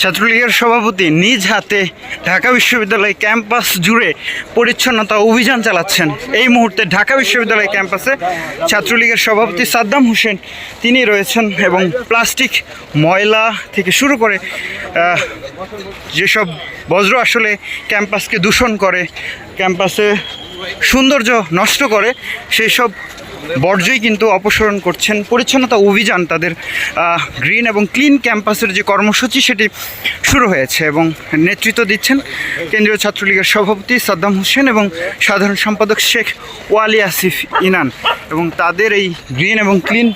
ছাত্রলীগের সভাপতি নিজ হাতে ঢাকা বিশ্ববিদ্যালয় ক্যাম্পাস জুড়ে পরিচ্ছন্নতা অভিযান চালাচ্ছেন। এই মুহূর্তে ঢাকা বিশ্ববিদ্যালয় ক্যাম্পাসে ছাত্রলীগের সভাপতি সাদ্দাম হোসেন, তিনি রয়েছেন এবং প্লাস্টিক, ময়লা থেকে শুরু করে যেসব বজ্র আসলে ক্যাম্পাসকে দূষণ করে, ক্যাম্পাসে সৌন্দর্য নষ্ট করে সেই সব বর্জ্যই কিন্তু অপসারণ করছেন। পরিচ্ছন্নতা অভিযান তাদের গ্রিন এবং ক্লিন ক্যাম্পাসের যে কর্মসূচি সেটি শুরু হয়েছে এবং নেতৃত্ব দিচ্ছেন কেন্দ্রীয় ছাত্রলীগের সভাপতি সাদ্দাম হোসেন এবং সাধারণ সম্পাদক শেখ ওয়ালি আসিফ ইনান এবং তাদের এই গ্রিন এবং ক্লিন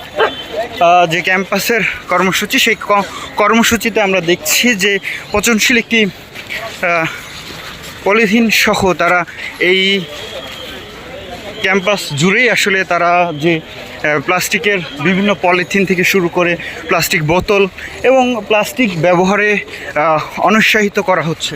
যে ক্যাম্পাসের কর্মসূচি সেই কর্মসূচিতে আমরা দেখছি যে পচনশীল একটি পলিথিন সহ তারা এই ক্যাম্পাস জুড়েই আসলে তারা যে প্লাস্টিকের বিভিন্ন পলিথিন থেকে শুরু করে প্লাস্টিক বোতল এবং প্লাস্টিক ব্যবহারে অনুৎসাহিত করা হচ্ছে।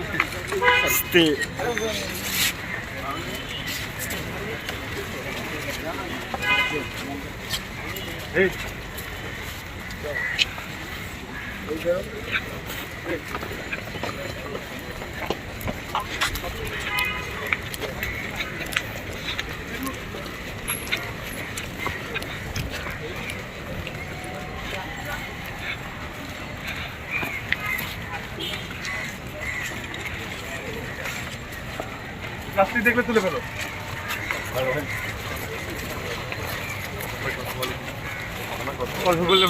Stay. Hey. Hey, girl. Hey. Plastic দেখলে তুলে ফেলো।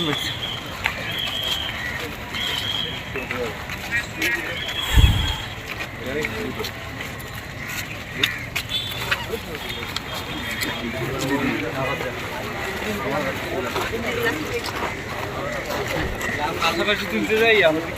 বেশি পাশাপাশি তুলতে যাই আমাদের